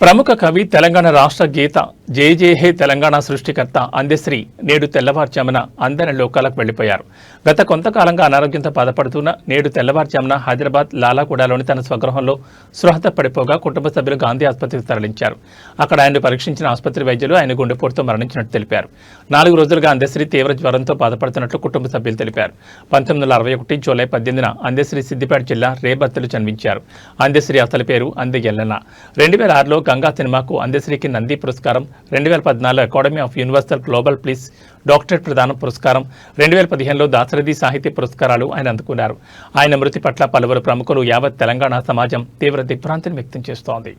ప్రముఖ కవి తెలంగాణ రాష్ట్ర గీత జే జే హే తెలంగాణ సృష్టికర్త అందశ్రీ నేడు తెల్లవారుజామున అందరి లోకాలకు వెళ్ళిపోయారు గత కొంతకాలంగా అనారోగ్యంతో బాధపడుతున్న నేడు తెల్లవారుజామున హైదరాబాద్ లాలాగూడలోని తన స్వగృహంలో సృహత పడిపోగా కుటుంబ సభ్యులు గాంధీ ఆసుపత్రికి తరలించారు. అక్కడ ఆయన పరీక్షించిన ఆసుపత్రి వైద్యులు ఆయన గుండెపోటుతో మరణించినట్టు తెలిపారు. నాలుగు రోజులుగా అందశ్రీ తీవ్ర జ్వరంతో బాధపడుతున్నట్లు కుటుంబ సభ్యులు తెలిపారు. పంతొమ్మిది వందల అరవై ఒకటి జూలై పద్దెనిమిదిన అందశ్రీ సిద్దిపేట జిల్లా రేబత్తులు జన్మించారు. అందశ్రీ అసలు పేరు అందె ఎల్లన్న. రెండు వేల ఆరులో గంగా సినిమాకు అందశ్రీకి నంది పురస్కారం రెండు వేల పద్నాలుగు academy of universal global peace doctorate ప్రధాన పురస్కారం రెండు వేల పదిహేనులో దాశరథి సాహిత్య పురస్కారాలు ఆయన అందుకున్నారు. ఆయన మృతి పట్ల పలువురు ప్రముఖులు యావత్ తెలంగాణ సమాజం తీవ్ర దిగ్భ్రాంతిని వ్యక్తం చేస్తోంది.